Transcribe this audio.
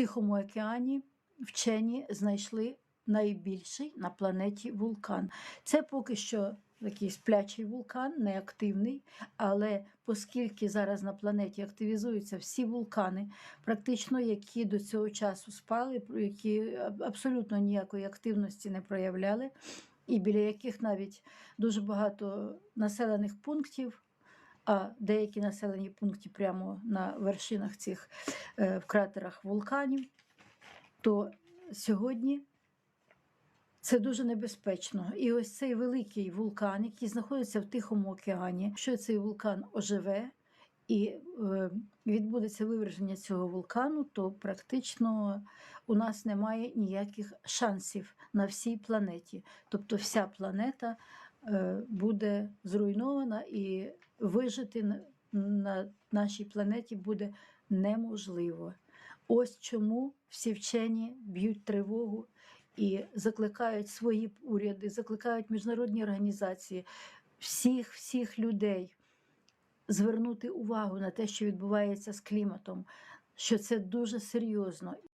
Тихому океані вчені знайшли найбільший на планеті вулкан. Це поки що такий сплячий вулкан, неактивний, але оскільки зараз на планеті активізуються всі вулкани, практично які до цього часу спали, які абсолютно ніякої активності не проявляли, і біля яких навіть дуже багато населених пунктів. А деякі населені пункти прямо на вершинах цих е, в кратерах вулканів, то сьогодні це дуже небезпечно. І ось цей великий вулкан, який знаходиться в Тихому океані, якщо цей вулкан оживе і е, відбудеться виверження цього вулкану, то практично у нас немає ніяких шансів на всій планеті. Тобто вся планета е, буде зруйнована і вижити на, на нашій планеті буде неможливо. Ось чому всі вчені б'ють тривогу і закликають свої уряди, закликають міжнародні організації, всіх всіх людей звернути увагу на те, що відбувається з кліматом, що це дуже серйозно.